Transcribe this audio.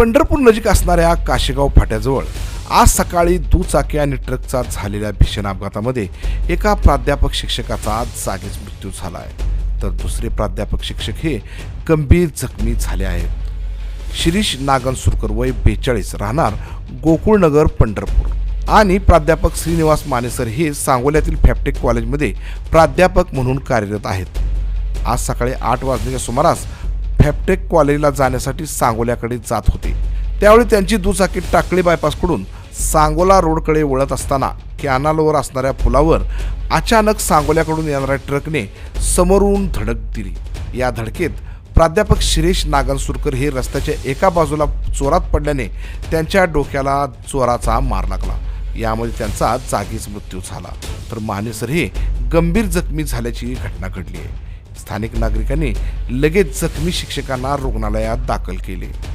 पंढरपूर नजीक असणाऱ्या काशेगाव फाट्याजवळ आज सकाळी दुचाकी आणि ट्रकचा झालेल्या भीषण अपघातामध्ये एका प्राध्यापक शिक्षकाचा जागीच मृत्यू झाला आहे तर दुसरे प्राध्यापक शिक्षक हे गंभीर जखमी झाले आहेत. शिरीष नागनसुरकर वय बेचाळीस राहणार गोकुळनगर पंढरपूर. आणि प्राध्यापक श्रीनिवास मानेसर हे सांगोल्यातील फॅप्टेक कॉलेजमध्ये प्राध्यापक म्हणून कार्यरत आहेत. आज सकाळी आठ वाजण्याच्या सुमारास फॅपटेक कॉलेजला जाण्यासाठी सांगोल्याकडे जात होते. त्यावेळी त्यांची दुचाकी टाकळी बायपासकडून सांगोला रोडकडे वळत असताना कॅनालवर असणाऱ्या पुलावर अचानक सांगोल्याकडून येणाऱ्या ट्रकने समोरून धडक दिली. या धडकेत प्राध्यापक शिरीष नागनसुरकर हे रस्त्याच्या एका बाजूला चोरात पडल्याने त्यांच्या डोक्याला चोराचा मार लागला. यामध्ये त्यांचा जागीच मृत्यू झाला. तर मानेसर हे गंभीर जखमी झाल्याची घटना घडली आहे. स्थानिक नागरिकांनी लगेच जखमी शिक्षकांना रुग्णालयात दाखल केले.